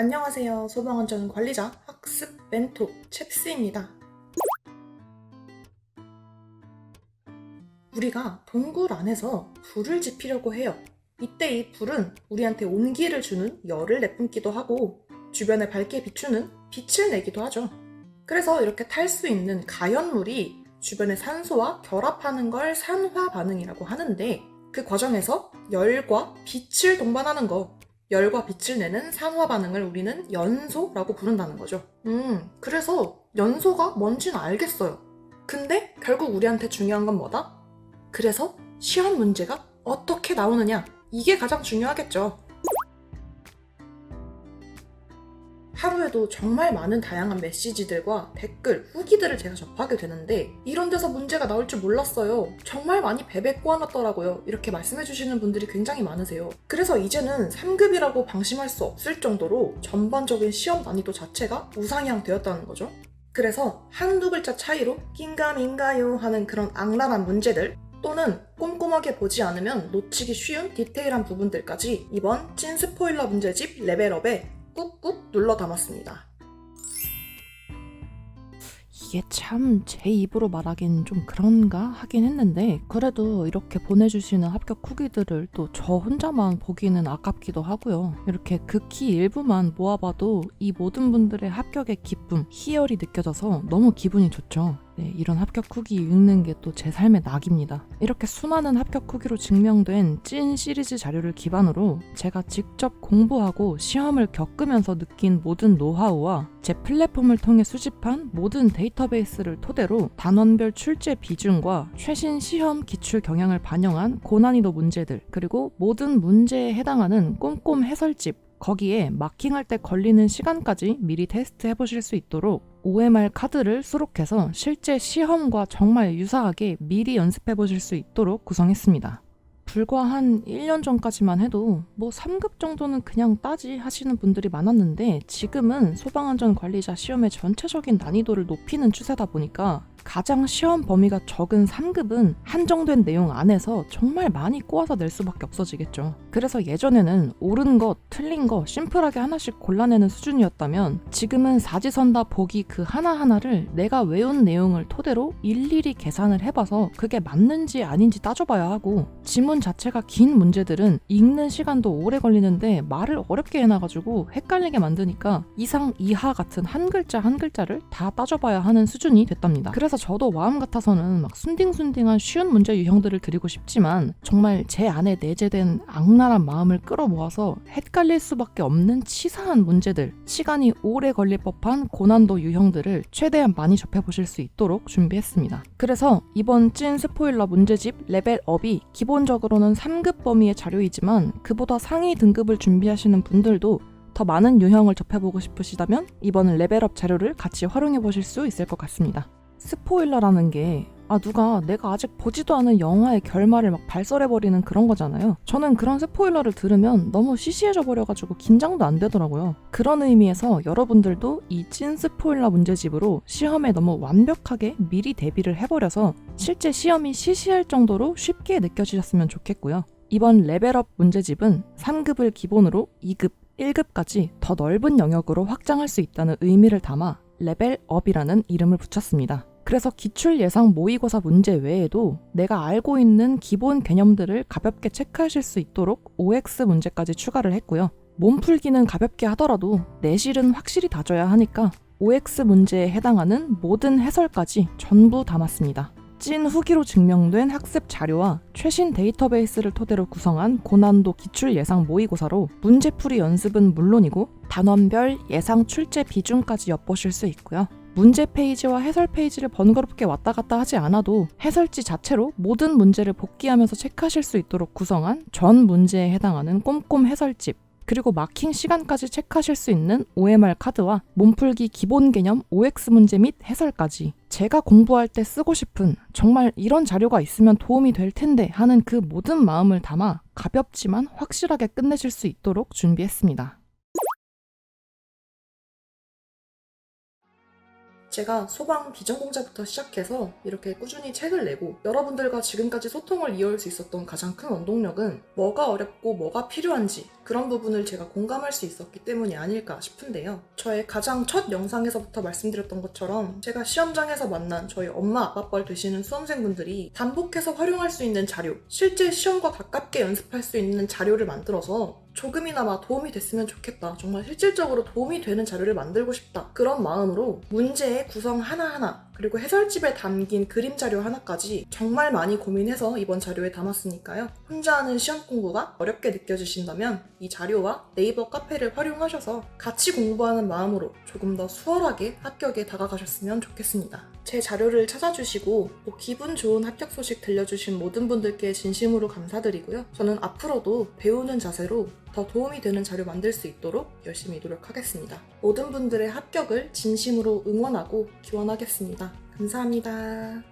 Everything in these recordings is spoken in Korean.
안녕하세요. 소방안전 관리자 학습 멘토 챕스입니다. 우리가 동굴 안에서 불을 지피려고 해요. 이때 이 불은 우리한테 온기를 주는 열을 내뿜기도 하고 주변을 밝게 비추는 빛을 내기도 하죠. 그래서 이렇게 탈 수 있는 가연물이 주변의 산소와 결합하는 걸 산화 반응이라고 하는데 그 과정에서 열과 빛을 동반하는 거 열과 빛을 내는 산화 반응을 우리는 연소라고 부른다는 거죠. 음, 그래서 연소가 뭔지는 알겠어요. 근데 결국 우리한테 중요한 건 뭐다? 그래서 시험 문제가 어떻게 나오느냐? 이게 가장 중요하겠죠. 하루에도 정말 많은 다양한 메시지들과 댓글, 후기들을 제가 접하게 되는데 이런 데서 문제가 나올 줄 몰랐어요. 정말 많이 베베 꼬아놨더라고요. 이렇게 말씀해주시는 분들이 굉장히 많으세요. 그래서 이제는 3급이라고 방심할 수 없을 정도로 전반적인 시험 난이도 자체가 우상향 되었다는 거죠. 그래서 한두 글자 차이로 긴가민가요 하는 그런 악랄한 문제들 또는 꼼꼼하게 보지 않으면 놓치기 쉬운 디테일한 부분들까지 이번 찐 스포일러 문제집 레벨업에 꾹꾹 눌러 담았습니다. 이게 참 제 입으로 말하긴 좀 그런가 하긴 했는데 그래도 이렇게 보내주시는 합격 후기들을 또 저 혼자만 보기는 아깝기도 하고요. 이렇게 극히 일부만 모아봐도 이 모든 분들의 합격의 기쁨, 희열이 느껴져서 너무 기분이 좋죠. 네, 이런 합격 후기 읽는 게 또 제 삶의 낙입니다. 이렇게 수많은 합격 후기로 증명된 찐 시리즈 자료를 기반으로 제가 직접 공부하고 시험을 겪으면서 느낀 모든 노하우와 제 플랫폼을 통해 수집한 모든 데이터베이스를 토대로 단원별 출제 비중과 최신 시험 기출 경향을 반영한 고난이도 문제들 그리고 모든 문제에 해당하는 꼼꼼 해설집 거기에 마킹할 때 걸리는 시간까지 미리 테스트 해 보실 수 있도록 OMR 카드를 수록해서 실제 시험과 정말 유사하게 미리 연습해 보실 수 있도록 구성했습니다. 불과 한 1년 전까지만 해도 뭐 3급 정도는 그냥 따지 하시는 분들이 많았는데 지금은 소방안전 관리자 시험의 전체적인 난이도를 높이는 추세다 보니까 가장 시험 범위가 적은 3급은 한정된 내용 안에서 정말 많이 꼬아서 낼 수밖에 없어지겠죠. 그래서 예전에는 옳은 것, 틀린 것 심플하게 하나씩 골라내는 수준이었다면 지금은 사지선 다 보기 그 하나하나를 내가 외운 내용을 토대로 일일이 계산을 해봐서 그게 맞는지 아닌지 따져봐야 하고 지문 자체가 긴 문제들은 읽는 시간도 오래 걸리는데 말을 어렵게 해놔가지고 헷갈리게 만드니까 이상 이하 같은 한 글자 한 글자를 다 따져봐야 하는 수준이 됐답니다. 그래서 저도 마음 같아서는 막 순딩순딩한 쉬운 문제 유형들을 드리고 싶지만 정말 제 안에 내재된 악랄한 마음을 끌어모아서 헷갈릴 수밖에 없는 치사한 문제들, 시간이 오래 걸릴 법한 고난도 유형들을 최대한 많이 접해보실 수 있도록 준비했습니다. 그래서 이번 찐 스포일러 문제집 레벨업이 기본적으로는 3급 범위의 자료이지만 그보다 상위 등급을 준비하시는 분들도 더 많은 유형을 접해보고 싶으시다면 이번 레벨업 자료를 같이 활용해 보실 수 있을 것 같습니다. 스포일러라는 게 아, 누가 내가 아직 보지도 않은 영화의 결말을 막 발설해버리는 그런 거잖아요. 저는 그런 스포일러를 들으면 너무 시시해져 버려가지고 긴장도 안 되더라고요. 그런 의미에서 여러분들도 이 찐 스포일러 문제집으로 시험에 너무 완벽하게 미리 대비를 해버려서 실제 시험이 시시할 정도로 쉽게 느껴지셨으면 좋겠고요. 이번 레벨업 문제집은 3급을 기본으로 2급, 1급까지 더 넓은 영역으로 확장할 수 있다는 의미를 담아 레벨업이라는 이름을 붙였습니다. 그래서 기출 예상 모의고사 문제 외에도 내가 알고 있는 기본 개념들을 가볍게 체크하실 수 있도록 OX 문제까지 추가를 했고요. 몸풀기는 가볍게 하더라도 내실은 확실히 다져야 하니까 OX 문제에 해당하는 모든 해설까지 전부 담았습니다. 찐 후기로 증명된 학습 자료와 최신 데이터베이스를 토대로 구성한 고난도 기출 예상 모의고사로 문제풀이 연습은 물론이고 단원별 예상 출제 비중까지 엿보실 수 있고요. 문제 페이지와 해설 페이지를 번거롭게 왔다 갔다 하지 않아도 해설지 자체로 모든 문제를 복기하면서 체크하실 수 있도록 구성한 전 문제에 해당하는 꼼꼼 해설집 그리고 마킹 시간까지 체크하실 수 있는 OMR 카드와 몸풀기 기본 개념 OX 문제 및 해설까지 제가 공부할 때 쓰고 싶은 정말 이런 자료가 있으면 도움이 될 텐데 하는 그 모든 마음을 담아 가볍지만 확실하게 끝내실 수 있도록 준비했습니다. 제가 소방 비전공자부터 시작해서 이렇게 꾸준히 책을 내고 여러분들과 지금까지 소통을 이어올 수 있었던 가장 큰 원동력은 뭐가 어렵고 뭐가 필요한지 그런 부분을 제가 공감할 수 있었기 때문이 아닐까 싶은데요. 저의 가장 첫 영상에서부터 말씀드렸던 것처럼 제가 시험장에서 만난 저희 엄마 아빠뻘 되시는 수험생분들이 반복해서 활용할 수 있는 자료, 실제 시험과 가깝게 연습할 수 있는 자료를 만들어서 조금이나마 도움이 됐으면 좋겠다. 정말 실질적으로 도움이 되는 자료를 만들고 싶다. 그런 마음으로 문제의 구성 하나하나 그리고 해설집에 담긴 그림 자료 하나까지 정말 많이 고민해서 이번 자료에 담았으니까요. 혼자 하는 시험 공부가 어렵게 느껴지신다면 이 자료와 네이버 카페를 활용하셔서 같이 공부하는 마음으로 조금 더 수월하게 합격에 다가가셨으면 좋겠습니다. 제 자료를 찾아주시고 또 기분 좋은 합격 소식 들려주신 모든 분들께 진심으로 감사드리고요. 저는 앞으로도 배우는 자세로 더 도움이 되는 자료 만들 수 있도록 열심히 노력하겠습니다. 모든 분들의 합격을 진심으로 응원하고 기원하겠습니다. 감사합니다.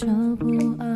책을 펼